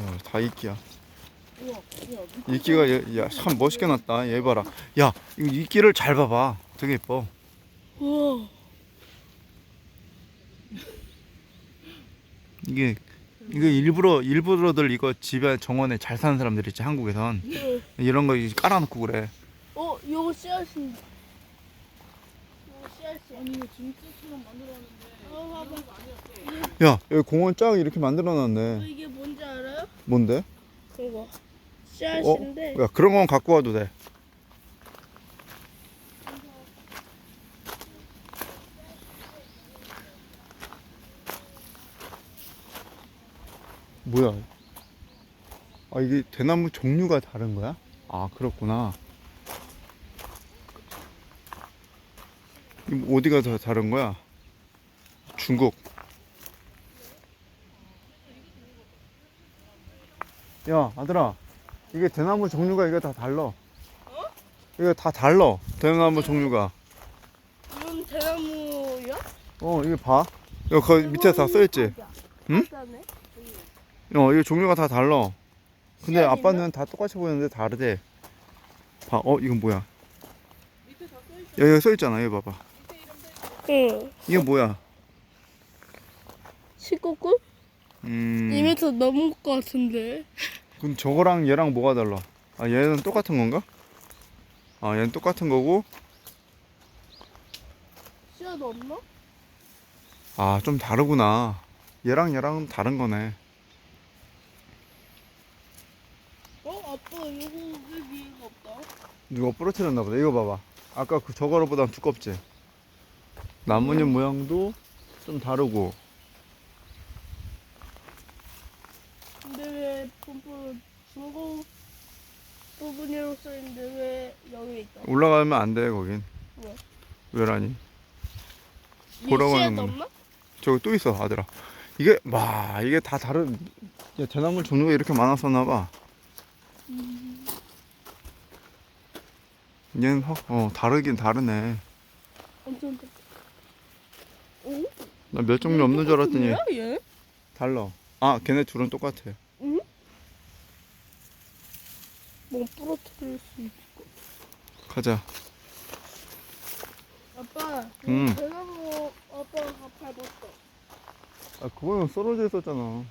야, 다 이끼야. 우와, 야, 이끼가 얘, 야, 참 멋있게 났다. 얘 봐라. 야, 이거 이끼를 잘 봐봐. 되게 예뻐. 우와. 이게 이게 일부러 일부러들 이거 집에 정원에 잘 사는 사람들 있지 한국에선 이런 거 이제 깔아놓고 그래. 어, 이거. 이거 씨앗이. 아니 이거 진짜처럼 만들었는데. 어, 봐봐. 야, 여기 공원 쫙 이렇게 만들어놨네. 어, 이게 뭔지 알아요? 뭔데? 이거 어? 씨앗인데. 야, 그런 건 갖고 와도 돼. 뭐야? 아, 이게 대나무 종류가 다른 거야? 아, 그렇구나. 어디가 더 다른 거야? 중국. 야, 아들아. 이게 대나무 종류가 이거 다 달라. 이거 다 달라. 대나무 종류가. 이건 대나무야? 어, 이거 봐. 이거 거기 밑에 다 써있지? 응? 응? 어, 이거 종류가 다 달라. 근데? 아빠는 다 똑같이 보이는데 다르대. 봐, 어, 이건 뭐야? 야, 여기 써있잖아. 이거 봐봐. 응. 이게 뭐야? 19금? 음. 2m 넘은 것 같은데. 그럼 저거랑 얘랑 뭐가 달라? 아, 얘는 똑같은 건가? 아, 얘는 똑같은 거고, 씨앗 없나? 아, 좀 다르구나. 얘랑 얘랑은 다른 거네. 어, 아빠 이거 왜 위에가 없다? 누가 부러뜨렸나 보다. 이거 봐봐. 아까 그 저거보다 두껍지? 나뭇잎 모양도 좀 다르고. 근데 왜 부분 중국 부분이라고 써있는데 왜 여기 있다? 올라가면 안 돼, 거긴. 왜? 왜라니? 보라고 씨앗 하는구나. 없나? 저기 또 있어, 아들아. 이게, 와, 이게 다 다른, 야, 대나무 종류가 이렇게 많았었나봐. 얘는, 확, 어, 다르긴 다르네. 엄청 큰. 오? 나 몇 종류 없는 줄 알았더니, 얘? 달라. 아, 걔네 둘은 똑같아. 응? 뭐 부러뜨릴 수 있을 것 가자. 아빠, 응. 대나무 아빠가 밟았어. 아, 그거는 썰어져 있었잖아.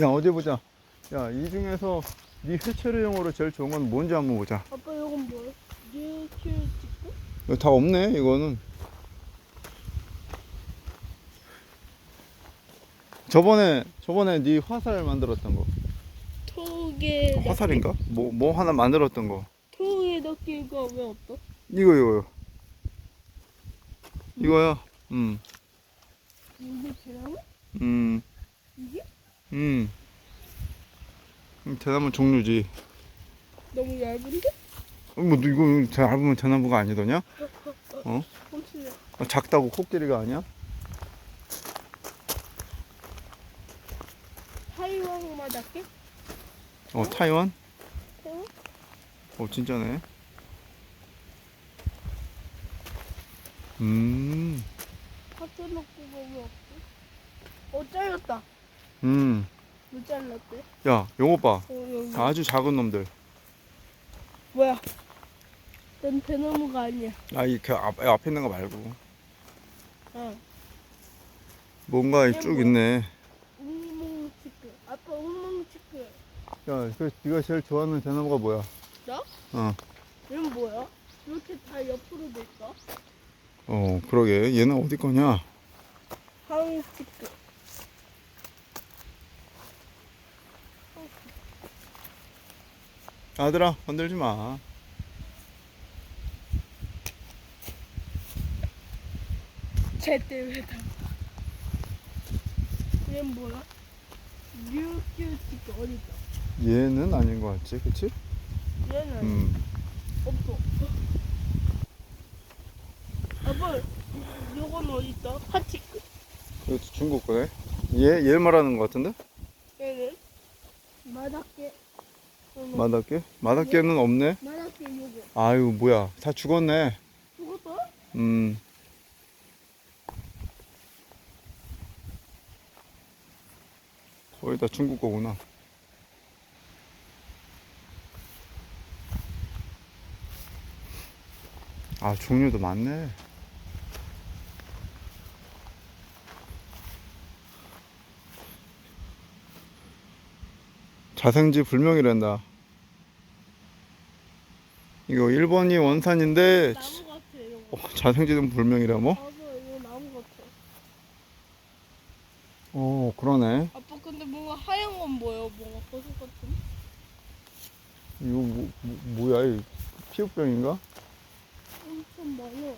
야, 어디 보자. 야, 이 중에서 네 회초리용으로 제일 좋은 건 뭔지 한번 보자. 아빠 이건 뭐야? 뉴큐 찍고? 이거 다 없네, 이거는. 저번에, 저번에 네 화살 만들었던 거. 톡에 넣- 화살인가? 뭐, 뭐 하나 만들었던 거. 톡에 넣기가 왜 없어? 이거, 이거요. 이거야. 음, 이게 대나무? 음, 이게? 음. 음, 대나무 종류지. 너무 얇은데? 어, 뭐, 이거 잘 밟으면 대나무가 아니더냐? 훔치네. 어, 작다고 코끼리가 아니야? 타이완 맞았게? 어, 타이완? 타이완? 어, 진짜네. 음, 하트 넣고가 왜 없어? 어 잘렸다. 음. 왜 잘랐대? 야, 요거 봐. 어 여기. 아주 작은 놈들. 뭐야? 난 대나무가 아니야. 아, 이, 그 앞, 앞에 있는 거 말고. 어. 뭔가 얘쭉 뭐야? 있네. 웅몽치크. 아빠 웅몽치크. 야, 그, 네가 제일 좋아하는 대나무가 뭐야? 나? 어. 얘는 뭐야? 이렇게 다 옆으로 돼 있어? 어, 그러게. 얘는 어디 거냐? 황치크. 아들아, 건들지 마. 제때외다. 얘는 뭐야? 뉴큐치크 어디 있어? 얘는 아닌 것 같지, 그치? 얘는 음. 없어. 아빠, 요건 어디 있어? 하치크. 이것도 중국 거네. 얘, 얘 말하는 것 같은데? 얘는 마닥개. 마다께? 마다께는 없네. 마닥개 요거. 아유, 뭐야. 다 죽었네. 죽었어? 음. 거의 다 중국 거구나. 아, 종류도 많네. 자생지 불명이란다. 이거 일본이 원산인데 나무 같아 이거. 어, 자생지는 불명이라 뭐? 맞아 이거 나무 같아. 어, 그러네. 아빠 근데 뭔가 하얀 건 뭐예요? 뭔가 버섯 같은? 이거 뭐, 뭐, 뭐야? 이 피부병인가? 엄청 많아.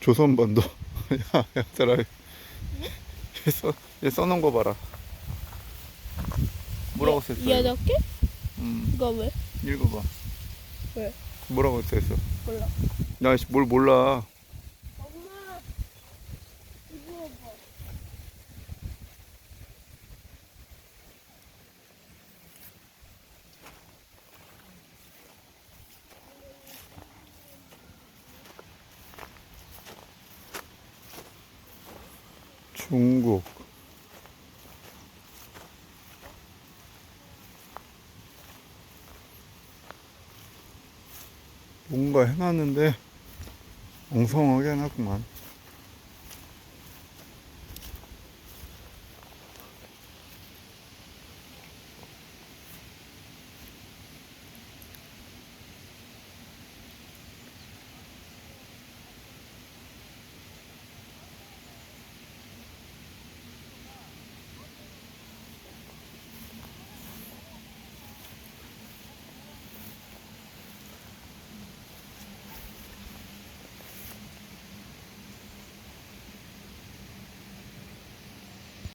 조선반도. 야, 야, 따라. 얘 써, 얘 써놓은 거 봐라. 뭐라고 썼어? 이거? 이해할게? 음, 이거 왜? 읽어봐. 왜? 뭐라고 써있어? 몰라. 야, 씨, 뭘 몰라. 엄마 이거 봐. 중국. 뭔가 해놨는데 엉성하게 해놨구만.